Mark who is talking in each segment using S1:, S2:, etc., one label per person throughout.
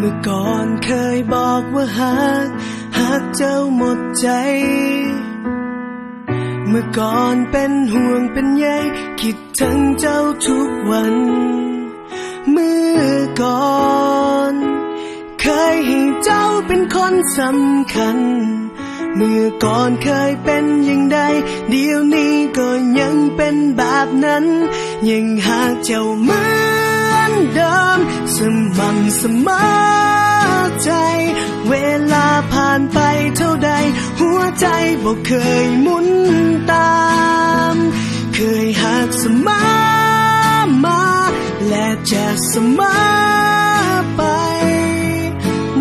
S1: เมื่อก่อนเคยบอกว่าหักหักเจ้าหมดใจ เมื่อก่อนเป็นห่วงเป็นใยคิดถึงเจ้าทุกวัน เมื่อก่อน เคยให้เจ้าเป็นคนสำคัญ เมื่อก่อนเคยเป็นอย่างใดเดี๋ยวนี้ก็ยังเป็นแบบนั้น ยังหากเจ้ามือน เดิมสม่ำเสมอใจ เวลาผ่านไปเท่าใด หัวใจบอกเคยหมุนตาม เคยหักเสมอมา และจะเสมอไป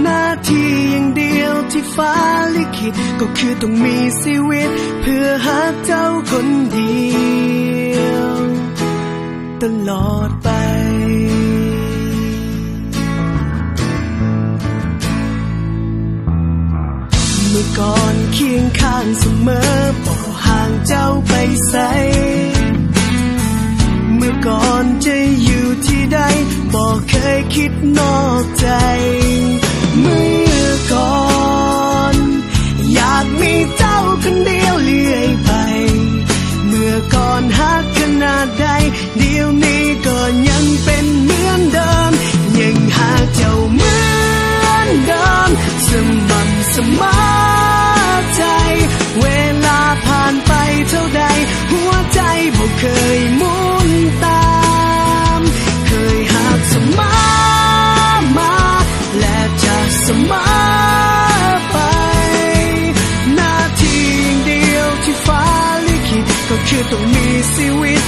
S1: หน้าที่อย่างเดียวที่ฟ้าลิขิตก็คือต้องมีชีวิต เพื่อหาเจ้าคนเดียว ตลอดไป มื่อก่อนเคียงข้างเสมอบอกห่างเจ้าไปใส เมื่อก่อนจะอยู่ที่ใดบอกเคยคิดนอกใจ เมื่อก่อน อยากมีเจ้าคนเดียวเลื่อยไป เมื่อก่อนหักขนาดใด เดี๋ยวนี้ก็ยังเป็นเหมือนเดิม ยังหากเจ้าเหมือนเดิมสม่ำเสมอ ยมุนตามเคยหักสมามาและจะสมาไปหน้าที่เดียวที่ฟ้าลิขิตก็คือต้องมีชีวิต